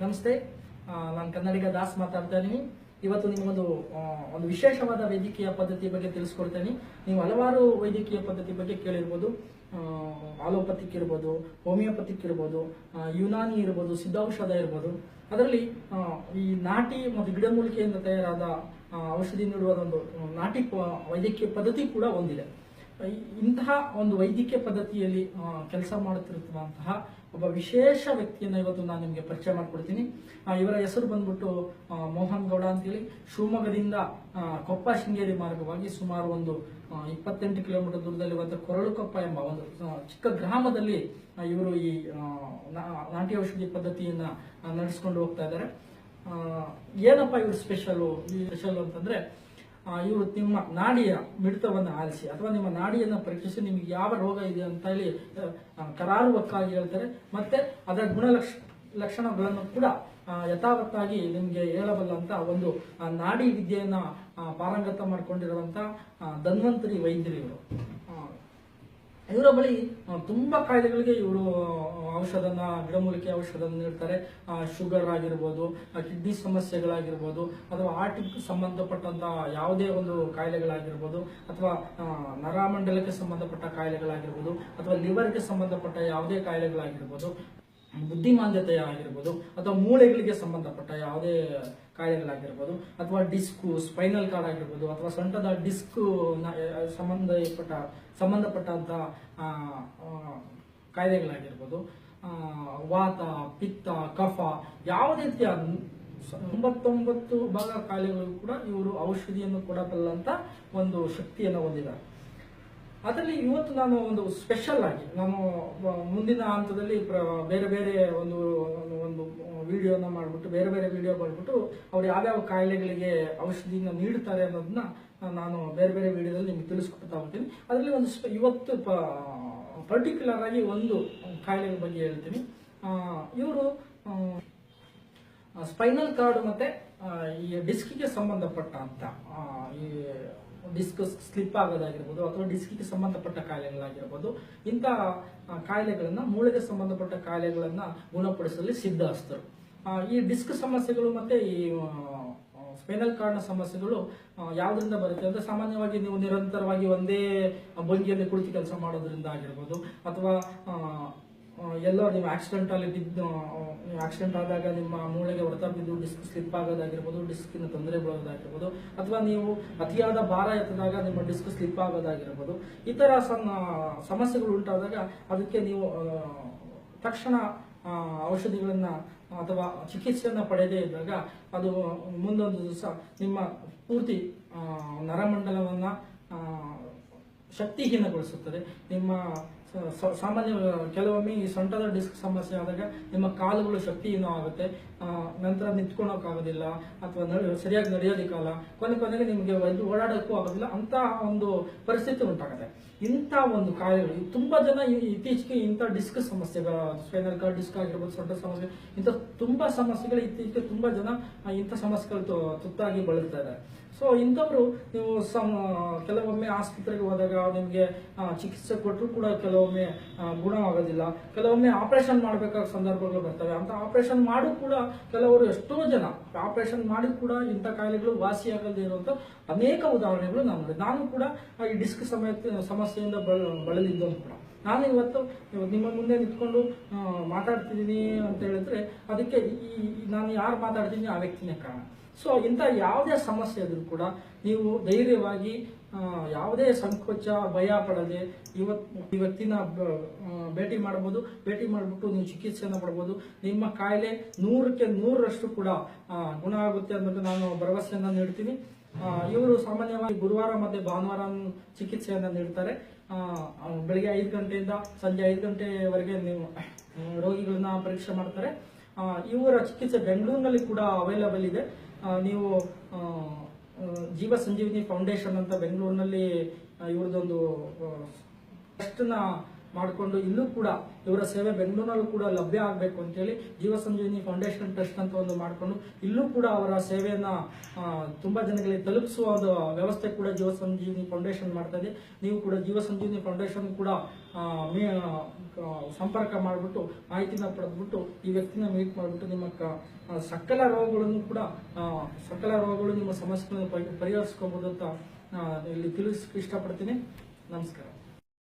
ನಮಸ್ತೆ. ನಾನು ಕನ್ನಡಿಗ ದಾಸ್ ಮಾತಾಡ್ತಾ ಇದ್ದೀನಿ ಇವತ್ತು ನಿಮಗೊಂದು ಆ, ಒಂದು ವಿಶೇಷವಾದ ವೈದ್ಯಕೀಯ ಪದ್ಧತಿ ಬಗ್ಗೆ ತಿಳಿಸ್ಕೊಡ್ತೇನೆ. ನೀವು ಹಲವಾರು ವೈದ್ಯಕೀಯ ಪದ್ಧತಿ ಬಗ್ಗೆ ಕೇಳಿರ್ಬೋದು. ಆಲೋಪತಿಕ್ ಇರ್ಬೋದು ಹೋಮಿಯೋಪತಿಕ್ ಇರ್ಬೋದು ಯುನಾನಿ ಇರ್ಬೋದು ಸಿದ್ಧೌಷಧ ಇರ್ಬೋದು. ಅದರಲ್ಲಿ ಈ ನಾಟಿ ಮತ್ತು ಗಿಡಮೂಲಿಕೆಯಿಂದ ತಯಾರಾದ ಔಷಧಿ ನೀಡುವ ಒಂದು ನಾಟಿ ವೈದ್ಯಕೀಯ ಪದ್ಧತಿ ಕೂಡ ಒಂದಿದೆ. ಈ- ಇಂತಹ ಒಂದು ವೈದ್ಯಕೀಯ ಪದ್ಧತಿಯಲ್ಲಿ ಕೆಲಸ ಮಾಡುತ್ತಿರುವಂತಹ ಒಬ್ಬ ವಿಶೇಷ ವ್ಯಕ್ತಿಯನ್ನ ಇವತ್ತು ನಾನು ನಿಮಗೆ ಪರಿಚಯ ಮಾಡ್ಕೊಡ್ತೀನಿ. ಇವರ ಹೆಸರು ಬಂದ್ಬಿಟ್ಟು ಮೋಹನ್ ಗೌಡ ಅಂತೇಳಿ. ಶಿವಮೊಗ್ಗದಿಂದ ಕೊಪ್ಪ ಶೃಂಗೇರಿ ಮಾರ್ಗವಾಗಿ ಸುಮಾರು ಒಂದು ಇಪ್ಪತ್ತೆಂಟು ಕಿಲೋಮೀಟರ್ ದೂರದಲ್ಲಿರುವಂತಹ ಕೊರಳುಕೊಪ್ಪ ಎಂಬ ಒಂದು ಚಿಕ್ಕ ಗ್ರಾಮದಲ್ಲಿ ಇವರು ಈ ನಾಟಿ ಔಷಧಿ ಪದ್ಧತಿಯನ್ನ ನಡೆಸ್ಕೊಂಡು ಹೋಗ್ತಾ ಇದ್ದಾರೆ. ಏನಪ್ಪ ಇವರು ಸ್ಪೆಷಲು ಸ್ಪೆಷಲ್ ಅಂತಂದ್ರೆ ಇವರು ನಿಮ್ಮ ನಾಡಿಯ ಮಿಡಿತವನ್ನು ಆಲಿಸಿ ಅಥವಾ ನಿಮ್ಮ ನಾಡಿಯನ್ನು ಪರೀಕ್ಷಿಸಿ ನಿಮಗೆ ಯಾವ ರೋಗ ಇದೆ ಅಂತ ಹೇಳಿ ಕರಾರುವಕ್ಕಾಗಿ ಹೇಳ್ತಾರೆ. ಮತ್ತೆ ಅದರ ಗುಣಲಕ್ಷ, ಲಕ್ಷಣಗಳನ್ನು ಕೂಡ ಯಥಾವತ್ತಾಗಿ ನಿಮಗೆ ಹೇಳಬಲ್ಲಂತ ಒಂದು ನಾಡಿ ವಿದ್ಯೆಯನ್ನ ಪಾರಂಗತ ಮಾಡಿಕೊಂಡಿರುವಂತ ಧನ್ವಂತರಿ ವೈದ್ಯರು ಇವರು ಇವರ ಬಳಿ ತುಂಬಾ ಕಾಯಿಲೆಗಳಿಗೆ ಇವರು ಔಷಧನ ಗಿಡಮೂಲಿಕೆ ಔಷಧನ ನೀಡ್ತಾರೆ. ಶುಗರ್ ಆಗಿರ್ಬೋದು ಕಿಡ್ನಿ ಸಮಸ್ಯೆಗಳಾಗಿರ್ಬೋದು ಅಥವಾ ಹಾರ್ಟಿಗೆ ಸಂಬಂಧಪಟ್ಟಂತ ಯಾವುದೇ ಒಂದು ಕಾಯಿಲೆಗಳಾಗಿರ್ಬೋದು ಅಥವಾ ನರಮಂಡಲಕ್ಕೆ ಸಂಬಂಧಪಟ್ಟ ಕಾಯಿಲೆಗಳಾಗಿರ್ಬೋದು ಅಥವಾ ಲಿವರ್ಗೆ ಸಂಬಂಧಪಟ್ಟ ಯಾವುದೇ ಕಾಯಿಲೆಗಳಾಗಿರ್ಬೋದು ಬುದ್ಧಿಮಾಂದ್ಯತೆ ಆಗಿರ್ಬೋದು ಅಥವಾ ಮೂಳೆಗಳಿಗೆ ಸಂಬಂಧಪಟ್ಟ ಯಾವುದೇ ಕಾಯಿಲೆಗಳಾಗಿರ್ಬೋದು ಅಥವಾ ಡಿಸ್ಕು ಸ್ಪೈನಲ್ ಕಾರ್ಡ್ ಆಗಿರ್ಬೋದು ಅಥವಾ ಸೊಂಟದ ಡಿಸ್ಕ್ ಸಂಬಂಧಪಟ್ಟ ಸಂಬಂಧಪಟ್ಟಂತ ಆ, ಆ, ಕಾಯಿಲೆಗಳಾಗಿರ್ಬೋದು. ವಾತ, ಪಿತ್ತ, ಕಫ ಯಾವುದೇ ರೀತಿಯ ತೊಂಬತ್ತೊಂಬತ್ತು ಭಾಗ ಕಾಯಿಲೆಗಳು ಕೂಡ ಇವರು ಔಷಧಿಯನ್ನು ಕೊಡಬಲ್ಲಂತ ಒಂದು ಶಕ್ತಿಯನ್ನು ಹೊಂದಿದ್ದಾರೆ. ಅದರಲ್ಲಿ ಇವತ್ತು ನಾನು ಒಂದು ಸ್ಪೆಷಲ್ ಆಗಿ ನಾನು ಮುಂದಿನ ಹಂತದಲ್ಲಿ ಬೇರೆ ಬೇರೆ ಒಂದು ಒಂದು ವಿಡಿಯೋನ ಮಾಡಿಬಿಟ್ಟು, ಬೇರೆ ಬೇರೆ ವಿಡಿಯೋ ಮಾಡಿಬಿಟ್ಟು ಅವ್ರು ಯಾವ್ಯಾವ ಕಾಯಿಲೆಗಳಿಗೆ ಔಷಧಿಯನ್ನು ನೀಡುತ್ತಾರೆ ಅನ್ನೋದನ್ನ ನಾನು ಬೇರೆ ಬೇರೆ ವಿಡಿಯೋದಲ್ಲಿ ನಿಮ್ಗೆ ತಿಳಿಸ್ಕೊಡ್ತಾ ಹೋಗ್ತೀನಿ. ಅದರಲ್ಲಿ ಒಂದು ಇವತ್ತು ಪರ್ಟಿಕ್ಯುಲರ್ ಆಗಿ ಒಂದು ಕಾಯಿಲೆ ಬಗ್ಗೆ ಹೇಳ್ತೀನಿ. ಇವರು ಸ್ಪೈನಲ್ ಕಾರ್ಡ್ ಮತ್ತೆ ಈ ಡಿಸ್ಕಿಗೆ ಸಂಬಂಧಪಟ್ಟ ಅಂತ ಈ ಡಿಸ್ಕ್ ಸ್ಲಿಪ್ ಆಗೋದಾಗಿರ್ಬೋದು ಅಥವಾ ಡಿಸ್ಕಿಗೆ ಸಂಬಂಧಪಟ್ಟ ಕಾಯಿಲೆಗಳಾಗಿರ್ಬೋದು ಇಂಥ ಕಾಯಿಲೆಗಳನ್ನ ಮೂಳೆಗೆ ಸಂಬಂಧಪಟ್ಟ ಕಾಯಿಲೆಗಳನ್ನ ಗುಣಪಡಿಸಲು ಸಿದ್ಧಹಸ್ತರು ಆ, ಈ ಡಿಸ್ಕ್ ಸಮಸ್ಯೆಗಳು ಮತ್ತೆ ಈ ಸ್ಪೈನಲ್ ಕಾರ್ಡ್ನ ಸಮಸ್ಯೆಗಳು ಯಾವುದರಿಂದ ಬರುತ್ತೆ ಅಂದ್ರೆ ಸಾಮಾನ್ಯವಾಗಿ ನೀವು ನಿರಂತರವಾಗಿ ಒಂದೇ ಭಂಗಿಯಲ್ಲಿ ಕುಳಿತು ಕೆಲಸ ಮಾಡೋದ್ರಿಂದ ಆಗಿರ್ಬೋದು. ಅಥವಾ ಎಲ್ಲ ನೀವು ಆಕ್ಸಿಡೆಂಟ್ ಅಲ್ಲಿ ಬಿದ್ದು ಆಕ್ಸಿಡೆಂಟ್ ಆದಾಗ ನಿಮ್ಮ ಮೂಳೆಗೆ ಹೊಡೆತ ಬಿದ್ದು ಡಿಸ್ಕ್ ಸ್ಲಿಪ್ ಆಗೋದಾಗಿರ್ಬೋದು ಡಿಸ್ಕಿನ ತೊಂದರೆ ಬೀಳೋದಾಗಿರ್ಬೋದು, ಅಥವಾ ನೀವು ಅತಿಯಾದ ಭಾರ ಎತ್ತದಾಗ ನಿಮ್ಮ ಡಿಸ್ಕ್ ಸ್ಲಿಪ್ ಆಗೋದಾಗಿರ್ಬೋದು. ಈ ಥರ ಸಮಸ್ಯೆಗಳು ಉಂಟಾದಾಗ ಅದಕ್ಕೆ ನೀವು ತಕ್ಷಣ ಔಷಧಿಗಳನ್ನ ಅಥವಾ ಚಿಕಿತ್ಸೆಯನ್ನು ಪಡೆಯದೇ ಇದ್ದಾಗ ಅದು ಮುಂದೊಂದು ದಿವಸ ನಿಮ್ಮ ಪೂರ್ತಿ ನರಮಂಡಲವನ್ನು ಶಕ್ತಿಹೀನಗೊಳಿಸುತ್ತದೆ. ನಿಮ್ಮ ಸಾಮಾನ್ಯ ಕೆಲವೊಮ್ಮೆ ಈ ಸೊಂಟದ ಡಿಸ್ಕ್ ಸಮಸ್ಯೆ ಆದಾಗ ನಿಮ್ಮ ಕಾಲುಗಳು ಶಕ್ತಿಹೀನ ಆಗುತ್ತೆ. ನಂತರ ನಿಂತ್ಕೊಳಕ್ಕಾಗೋದಿಲ್ಲ ಅಥವಾ ಸರಿಯಾಗಿ ನಡೆಯೋದಿಕ್ಕಲ್ಲ ಕೊನೆ ಕೊನೆಗೆ ನಿಮಗೆ ಒಂದು ಓಡಾಡೋಕ್ಕೂ ಆಗೋದಿಲ್ಲ. ಅಂತ ಒಂದು ಪರಿಸ್ಥಿತಿ ಉಂಟಾಗುತ್ತೆ. ಇಂಥ ಒಂದು ಕಾಯಿಲೆಗಳು ತುಂಬಾ ಜನ ಇತ್ತೀಚೆಗೆ ಇಂಥ ಡಿಸ್ಕ್ ಸಮಸ್ಯೆಗಳ ಸ್ಪೈನಲ್ ಕಾರ್ಡ್ ಡಿಸ್ಕ್ ಆಗಿರ್ಬೋದು ಸೊಂಟ ಸಮಸ್ಯೆ, ಇಂಥ ತುಂಬಾ ಸಮಸ್ಯೆಗಳು ಇತ್ತೀಚೆಗೆ ತುಂಬಾ ಜನ ಇಂಥ ಸಮಸ್ಯೆಗಳು ತುತ್ತಾಗಿ ಬಳಲ್ತಾ ಇದ್ದಾರೆ. ಸೊ ಇಂಥವ್ರು ನೀವು ಸಮ ಕೆಲವೊಮ್ಮೆ ಆಸ್ಪತ್ರೆಗೆ ಹೋದಾಗ ನಿಮಗೆ ಚಿಕಿತ್ಸೆ ಕೊಟ್ಟರು ಕೂಡ ಕೆಲವೊಮ್ಮೆ ಗುಣವಾಗೋದಿಲ್ಲ. ಕೆಲವೊಮ್ಮೆ ಆಪರೇಷನ್ ಮಾಡಬೇಕಾದ ಸಂದರ್ಭಗಳು ಬರ್ತವೆ. ಅಂತ ಆಪರೇಷನ್ ಮಾಡು ಕೂಡ ಕೆಲವರು ಎಷ್ಟೋ ಜನ ಆಪರೇಷನ್ ಮಾಡಿ ಕೂಡ ಇಂಥ ಕಾಯಿಲೆಗಳು ವಾಸಿಯಾಗದೇ ಇರುವಂಥ ಅನೇಕ ಉದಾಹರಣೆಗಳು ನಾನು ನೋಡಿದೆ ನಾನು ಕೂಡ ಈ ಡಿಸ್ಕ್ ಸಮಯ ಸಮಸ್ಯೆಯಿಂದ ಬಳ ಬಳಲಿದ್ದವನು ಕೂಡ ನಾನು ಇವತ್ತು ನಿಮ್ಮ ಮುಂದೆ ನಿಂತ್ಕೊಂಡು ಮಾತಾಡ್ತಿದ್ದೀನಿ ಅಂತ ಹೇಳಿದ್ರೆ ಅದಕ್ಕೆ ಈ ನಾನು ಯಾರು ಮಾತಾಡ್ತೀನಿ ಆ ವ್ಯಕ್ತಿನೇ ಕಾರಣ. ಸೊ ಇಂಥ ಯಾವುದೇ ಸಮಸ್ಯೆ ಇದ್ರೂ ಕೂಡ ನೀವು ಧೈರ್ಯವಾಗಿ ಯಾವುದೇ ಸಂಕೋಚ, ಭಯ ಪಡದೆ ಇವತ್ತು ಬ- ಭೇಟಿ ಮಾಡ್ಬೋದು. ಭೇಟಿ ಮಾಡಿಬಿಟ್ಟು ನೀವು ಚಿಕಿತ್ಸೆಯನ್ನು ಪಡ್ಬೋದು ನಿಮ್ಮ ಕಾಯಿಲೆ ನೂರಕ್ಕೆ ನೂರರಷ್ಟು ಕೂಡ ಗುಣ ಆಗುತ್ತೆ ಅನ್ನೋದು ನಾನು ಭರವಸೆಯನ್ನು ನೀಡ್ತೀನಿ. ಇವರು ಸಾಮಾನ್ಯವಾಗಿ ಗುರುವಾರ ಮತ್ತೆ ಭಾನುವಾರ ಚಿಕಿತ್ಸೆಯನ್ನ ನೀಡ್ತಾರೆ. ಬೆಳಿಗ್ಗೆ ಐದು ಗಂಟೆಯಿಂದ ಸಂಜೆ ಐದು ಗಂಟೆವರೆಗೆ ನೀವು ರೋಗಿಗಳನ್ನ ಪರೀಕ್ಷೆ ಮಾಡ್ತಾರೆ. ಇವರ ಚಿಕಿತ್ಸೆ ಬೆಂಗಳೂರಿನಲ್ಲಿ ಕೂಡ ಅವೈಲಬಲ್ ಇದೆ. ನೀವು ಜೀವ ಸಂಜೀವಿನಿ ಫೌಂಡೇಶನ್ ಅಂತ ಬೆಂಗಳೂರಿನಲ್ಲಿ ಇವ್ರದ್ದೊಂದು ಟ್ರಸ್ಟ್ನ ಮಾಡಿಕೊಂಡು ಇಲ್ಲೂ ಕೂಡ ಇವರ ಸೇವೆ ಬೆಂಗಳೂರಿನಲ್ಲೂ ಕೂಡ ಲಭ್ಯ ಆಗಬೇಕು ಅಂತೇಳಿ ಜೀವ ಸಂಜೀವಿನಿ ಫೌಂಡೇಶನ್ ಟ್ರಸ್ಟ್ ಅಂತ ಒಂದು ಮಾಡಿಕೊಂಡು ಇಲ್ಲೂ ಕೂಡ ಅವರ ಸೇವೆಯನ್ನ ತುಂಬ ಜನಗಳಿಗೆ ತಲುಪಿಸುವ ಒಂದು ವ್ಯವಸ್ಥೆ ಕೂಡ ಜೀವ ಸಂಜೀವಿನಿ ಫೌಂಡೇಶನ್ ಮಾಡ್ತಾ ಇದೆ. ನೀವು ಕೂಡ ಜೀವ ಸಂಜೀವಿನಿ ಫೌಂಡೇಶನ್ ಕೂಡ ಸಂಪರ್ಕ ಮಾಡಿಬಿಟ್ಟು ಮಾಹಿತಿನ ಪಡೆದ್ಬಿಟ್ಟು ಈ ವ್ಯಕ್ತಿನ ಮೀಟ್ ಮಾಡಿಬಿಟ್ಟು ನಿಮ್ಮ ಸಕಲ ರೋಗಗಳನ್ನು ಕೂಡ ಸಕಲ ರೋಗಗಳು ನಿಮ್ಮ ಸಮಸ್ಯೆಗಳನ್ನು ಪರಿ- ಪರಿಹರಿಸ್ಕೋಬಹುದು ಅಂತ ಇಲ್ಲಿ ತಿಳಿಸ್, ಇಷ್ಟಪಡ್ತೀನಿ. ನಮಸ್ಕಾರ.